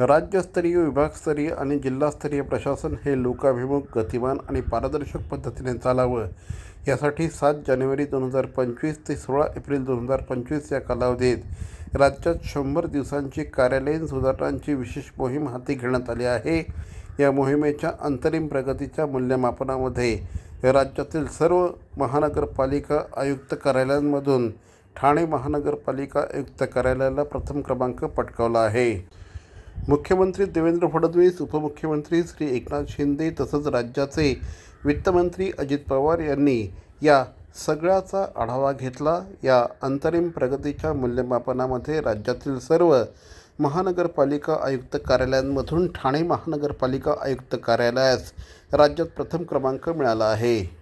राज्यस्तरीय विभागस्तरीय आणि जिल्हास्तरीय प्रशासन हे लोकाभिमुख गतिमान आणि पारदर्शक पद्धतीने चालावं. यासाठी सात जानेवारी दोन हजार पंचवीस ते सोळा एप्रिल दोन हजार पंचवीस या कालावधीत राज्यात शंभर दिवसांची कार्यालयीन सुधारणांची विशेष मोहीम हाती घेण्यात आली आहे. या मोहिमेच्या अंतरिम प्रगतीच्या मूल्यमापनामध्ये राज्यातील सर्व महानगरपालिका आयुक्त कार्यालयांमधून ठाणे महानगरपालिका आयुक्त कार्यालयाला प्रथम क्रमांक पटकावला आहे. मुख्यमंत्री देवेंद्र फडणवीस उपमुख्यमंत्री श्री एकनाथ शिंदे तसंच राज्याचे वित्तमंत्री अजित पवार यांनी या सगळ्याचा आढावा घेतला. या अंतरिम प्रगतीच्या मूल्यमापनामध्ये राज्यातील सर्व महानगरपालिका आयुक्त कार्यालयांमधून ठाणे महानगरपालिका आयुक्त कार्यालयास राज्यात प्रथम क्रमांक मिळाला आहे.